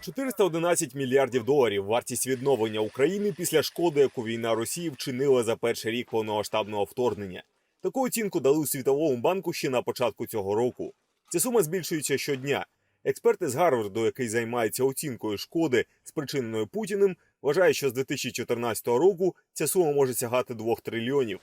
411 мільярдів доларів вартість відновлення України після шкоди, яку війна Росії вчинила за перший рік повномасштабного вторгнення. Таку оцінку дали у Світовому банку ще на початку цього року. Ця сума збільшується щодня. Експерти з Гарварду, який займається оцінкою шкоди, спричиненої Путіним, вважає, що з 2014 року ця сума може сягати 2 трильйонів.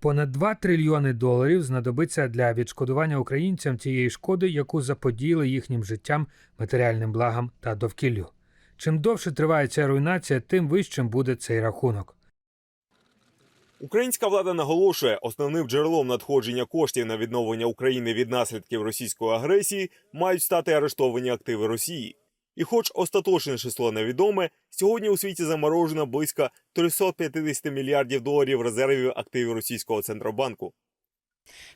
Понад 2 трильйони доларів знадобиться для відшкодування українцям тієї шкоди, яку заподіяли їхнім життям, матеріальним благам та довкіллю. Чим довше триває ця руйнація, тим вищим буде цей рахунок. Українська влада наголошує, основним джерелом надходження коштів на відновлення України від наслідків російської агресії мають стати арештовані активи Росії. І, хоч остаточне число невідоме, сьогодні у світі заморожено близько 350 мільярдів доларів резервів активів російського центробанку.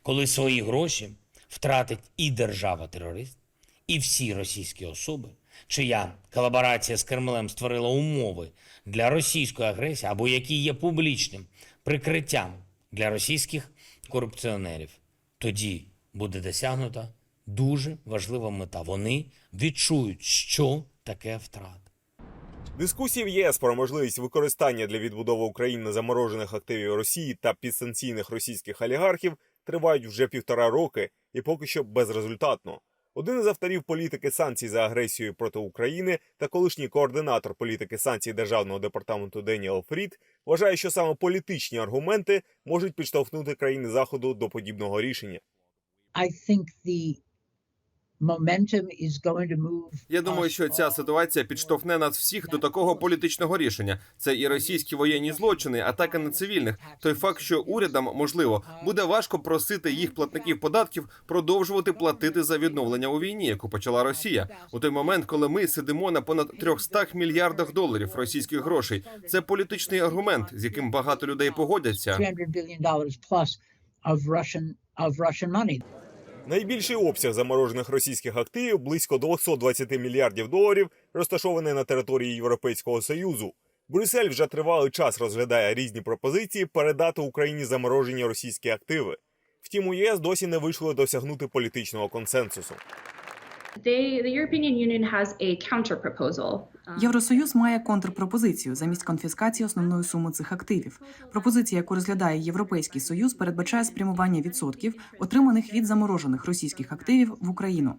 коли свої гроші втратить і держава-терорист, і всі російські особи, чия колаборація з Кремлем створила умови для російської агресії або які є публічним прикриттям для російських корупціонерів, тоді буде досягнута дуже важлива мета. Вони відчують, що таке втрата. Дискусії в ЄС про можливість використання для відбудови України заморожених активів Росії та підсанкційних російських олігархів тривають вже півтора роки і поки що безрезультатно. Один із авторів політики санкцій за агресією проти України та колишній координатор політики санкцій державного департаменту Деніел Фрід вважає, що саме політичні аргументи можуть підштовхнути країни заходу до подібного рішення. I think the Я думаю, що ця ситуація підштовхне нас всіх до такого політичного рішення. Це і російські воєнні злочини, атака на цивільних. Той факт, що урядам можливо буде важко просити їх платників податків продовжувати платити за відновлення у війні, яку почала Росія. У той момент, коли ми сидимо на понад 300 мільярдах доларів російських грошей. Це політичний аргумент, з яким багато людей погодяться. 300 billion dollars plus of Russian of Russian money. Найбільший обсяг заморожених російських активів близько 220 мільярдів доларів, розташований на території Європейського союзу. Брюссель вже тривалий час розглядає різні пропозиції передати Україні заморожені російські активи. Втім, у ЄС досі не вийшло досягнути політичного консенсусу. They, the European um, Євросоюз має контрпропозицію замість конфіскації основної суми цих активів. Пропозиція, яку розглядає Європейський союз, передбачає спрямування відсотків, отриманих від заморожених російських активів в Україну.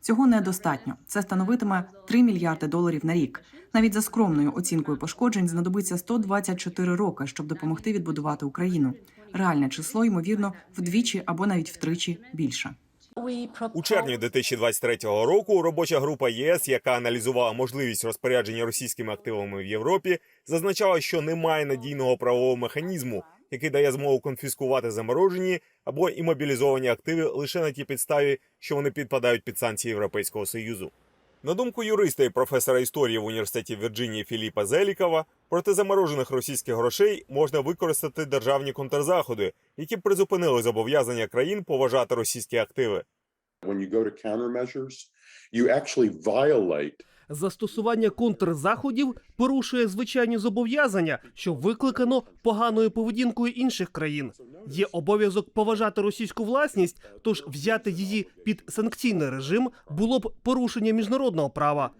Цього недостатньо. Це становитиме 3 мільярди доларів на рік. Навіть за скромною оцінкою пошкоджень знадобиться 124 роки, щоб допомогти відбудувати Україну. Реальне число ймовірно вдвічі або навіть втричі більше. У червні 2023 року робоча група ЄС, яка аналізувала можливість розпорядження російськими активами в Європі, зазначала, що немає надійного правового механізму, який дає змогу конфіскувати заморожені або імобілізовані активи лише на тій підставі, що вони підпадають під санкції Європейського союзу. На думку юриста і професора історії в університеті Вірджинії Філіпа Зелікова, проти заморожених російських грошей можна використати державні контрзаходи, які б призупинили зобов'язання країн поважати російські активи. when you go to countermeasures, you actually violate Застосування контрзаходів порушує звичайні зобов'язання, що викликано поганою поведінкою інших країн. Є обов'язок поважати російську власність, тож взяти її під санкційний режим було б порушення міжнародного права.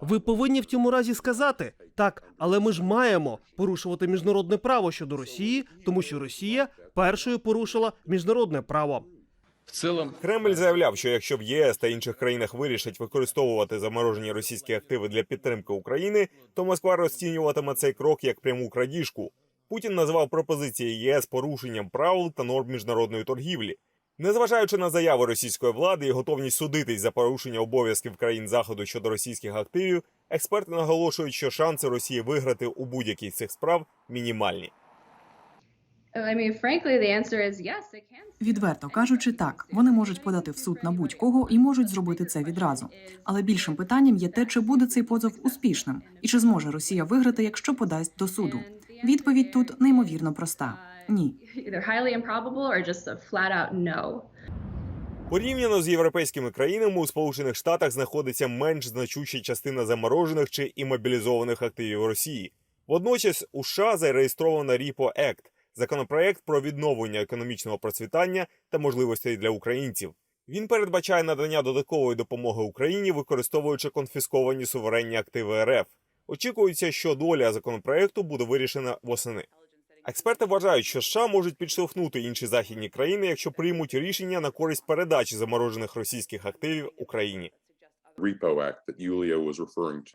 Ви повинні в цьому разі сказати так, але ми ж маємо порушувати міжнародне право щодо Росії, тому що Росія першою порушила міжнародне право. Кремль заявляв, що якщо в ЄС та інших країнах вирішать використовувати заморожені російські активи для підтримки України, то Москва розцінюватиме цей крок як пряму крадіжку. Путін назвав пропозиції єС порушенням правил та норм міжнародної торгівлі. Незважаючи на заяви російської влади і готовність судитись за порушення обов'язків країн заходу щодо російських активів, експерти наголошують, що шанси Росії виграти у будь-якій з цих справ мінімальні. Відверто кажучи, так вони можуть подати в суд на будь-кого і можуть зробити це відразу. Але більшим питанням є те, чи буде цей позов успішним, і чи зможе Росія виграти, якщо подасть до суду. Відповідь тут неймовірно проста: ні. Порівняно з європейськими країнами у Сполучених Штатах знаходиться менш значуща частина заморожених чи імобілізованих активів Росії. Водночас у США зареєстровано RIPO Act – законопроект про відновлення економічного процвітання та можливостей для українців. Він передбачає надання додаткової допомоги Україні, використовуючи конфісковані суверенні активи РФ. Очікується, що доля законопроекту буде вирішена восени. Експерти вважають, що США можуть підштовхнути інші західні країни, якщо приймуть рішення на користь передачі заморожених російських активів Україні.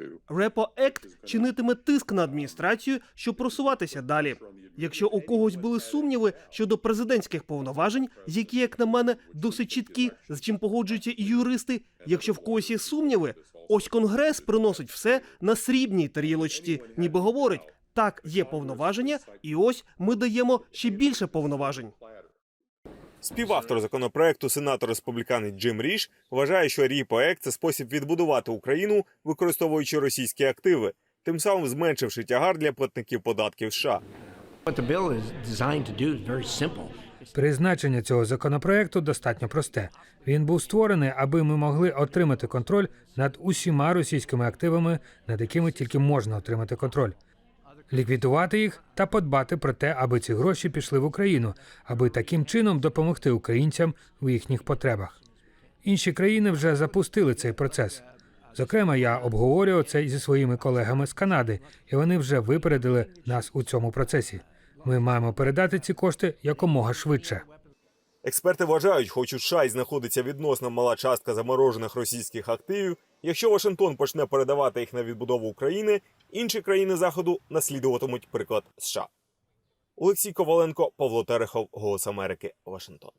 Act. Репо Ект чинитиме тиск на адміністрацію, щоб просуватися далі. Якщо у когось були сумніви щодо президентських повноважень, які, як на мене, досить чіткі, з чим погоджуються і юристи. Якщо в когось є сумніви, ось конгрес приносить все на срібній тарілочці, ніби говорить. Так, є повноваження, і ось ми даємо ще більше повноважень. Співавтор законопроекту, сенатор республіканець Джим Ріш, вважає, що РІПОЕК – це спосіб відбудувати Україну, використовуючи російські активи, тим самим зменшивши тягар для платників податків США. Призначення цього законопроекту достатньо просте. Він був створений, аби ми могли отримати контроль над усіма російськими активами, над якими тільки можна отримати контроль. Ліквідувати їх та подбати про те, аби ці гроші пішли в Україну, аби таким чином допомогти українцям в їхніх потребах. Інші країни вже запустили цей процес. Зокрема, я обговорював це зі своїми колегами з Канади, і вони вже випередили нас у цьому процесі. Ми маємо передати ці кошти якомога швидше. Експерти вважають, хоч у США й знаходиться відносно мала частка заморожених російських активів, якщо Вашингтон почне передавати їх на відбудову України, інші країни Заходу наслідуватимуть приклад США. Олексій Коваленко, Павло Терехов, Голос Америки, Вашингтон.